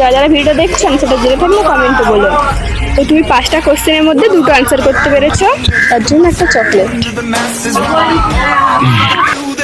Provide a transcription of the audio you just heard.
যারা যারা ভিডিও দেখছেন, সেটা জেনে থাকলে কমেন্টে বলো। তো তুমি পাঁচটা কোশ্চেনের মধ্যে দুটো অ্যান্সার করতে পেরেছ। তার জন্য একটা চকলেট